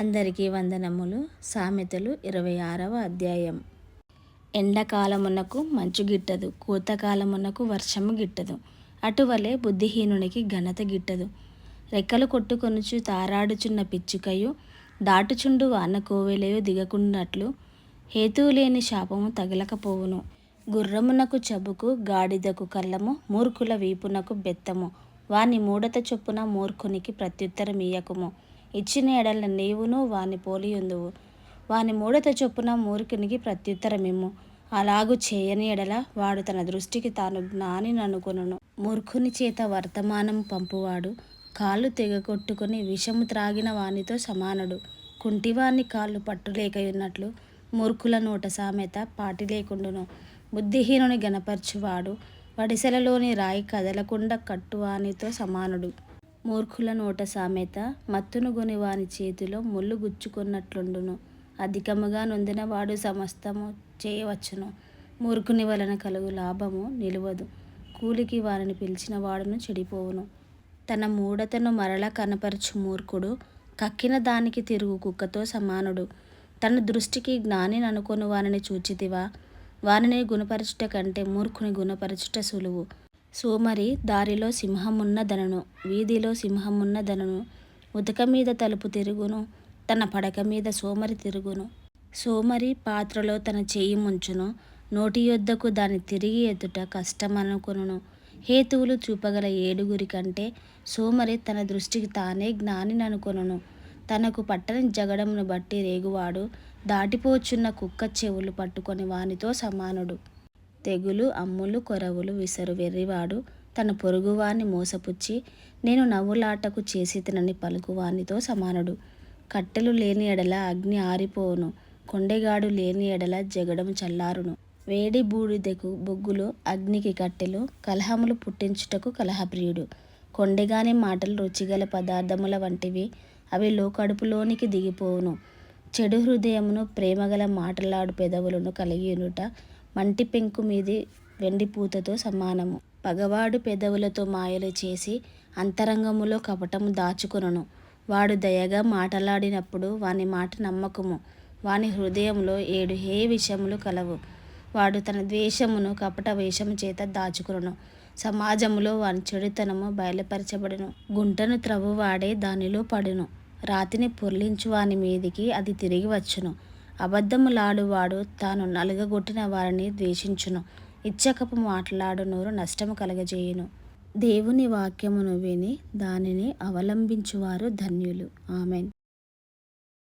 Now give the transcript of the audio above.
అందరికీ వందనములు. సామెతలు ఇరవై ఆరవ అధ్యాయం. ఎండాకాలమునకు మంచు గిట్టదు కోతకాలమునకు వర్షము గిట్టదు అటువలే బుద్ధిహీనునికి ఘనత గిట్టదు. రెక్కలు కొట్టుకొనుచు తారాడుచున్న పిచ్చుకయు దాటుచుండు వాన కోవెలయు దిగకున్నట్లు హేతువు లేని శాపము తగలకపోవును. గుర్రమునకు చబుకు గాడిదకు కళ్ళము మూర్ఖుల వీపునకు బెత్తము. వాని మూడత చొప్పున మూర్ఖునికి ప్రత్యుత్తరమియ్యకుము. ఇచ్చిన ఎడల నీవును వాని పోలియుందువు. వాని మూడత చొప్పున మూర్ఖునికి ప్రత్యుత్తరమేమో అలాగు చేయని ఎడల వాడు తన దృష్టికి తాను జ్ఞానిననుకొనును మూర్ఖుని చేత వర్తమానం పంపువాడు. కాళ్ళు తెగకొట్టుకుని విషము త్రాగిన వానితో సమానుడు. కుంటివాని కాళ్ళు పట్టులేకయున్నట్లు మూర్ఖుల నోట సామెత పాటి లేకుండును బుద్ధిహీనుని గనపరచువాడు వడిసెలలోని రాయి కదలకుండా కట్టువానితో సమానుడు. మూర్ఖుల నోట సామెత మత్తునుగుని వాని చేతిలో ముళ్ళు గుచ్చుకున్నట్లుండును. అధికముగా నొందిన వాడు సమస్తము చేయవచ్చును. మూర్ఖుని వలన కలుగు లాభము నిలువదు. కూలికి వారిని పిలిచిన వాడును చెడిపోవును. తన మూఢతను మరల కనపరచు మూర్ఖుడు కక్కిన దానికి తిరుగు కుక్కతో సమానుడు. తన దృష్టికి జ్ఞాని అనుకొని వారిని చూచితివా? వారిని గుణపరచుట కంటే మూర్ఖుని గుణపరచుట సులువు. సోమరి దారిలో సింహమున్నదనను వీధిలో సింహమున్నదనను ఉతక మీద తలుపు తిరుగును తన పడక మీద సోమరి తిరుగును. సోమరి పాత్రలో తన చేయి ముంచును నోటి యొద్దకు దాన్ని తిరిగి ఎదుట కష్టమనుకును హేతువులు చూపగల ఏడుగురి కంటే సోమరి తన దృష్టికి తానే జ్ఞానిననుకొనును. తనకు పట్టని జగడమును బట్టి రేగువాడు దాటిపోచున్న కుక్క చెవులు పట్టుకొని వానితో సమానుడు. తెగులు అమ్ములు కొరవులు విసరు వెర్రివాడు. తన పొరుగువాని మోసపుచ్చి నేను నవ్వులాటకు చేసి తినని పలుకువానితో సమానుడు. కట్టెలు లేని ఎడల అగ్ని ఆరిపోవును. కొండెగాడు లేని ఎడల జగడము చల్లారును. వేడి బూడిదకు బొగ్గులు అగ్నికి కట్టెలు కలహములు పుట్టించుటకు కలహప్రియుడు. కొండెగాని మాటలు రుచిగల పదార్థముల వంటివి అవి లోకడుపులోనికి దిగిపోవును. చెడు హృదయమును ప్రేమగల మాటలాడు పెదవులను కలిగియునుట మంటి పెంకు మీది వెండి పూతతో సమానము. పగవాడు పెదవులతో మాయలు చేసి అంతరంగములో కపటము దాచుకొనును. వాడు దయగా మాటలాడినప్పుడు వాని మాట నమ్మకము. వాని హృదయంలో ఏడు హే విషములు కలవు. వాడు తన ద్వేషమును కపట వేషము చేత దాచుకును సమాజములో వాని చెడుతనము బయలుపరచబడును. గుంటను త్రవ్వువాడే దానిలో పడును. రాతిని పొర్లించు వాని మీదికి అది తిరిగి వచ్చును. అబద్ధములాడువాడు తాను నలుగగొట్టిన వారిని ద్వేషించును. ఇచ్చకపు మాట్లాడు నోరు నష్టము కలగజేయును. దేవుని వాక్యమును విని దానిని అవలంబించువారు ధన్యులు. ఆమెన్.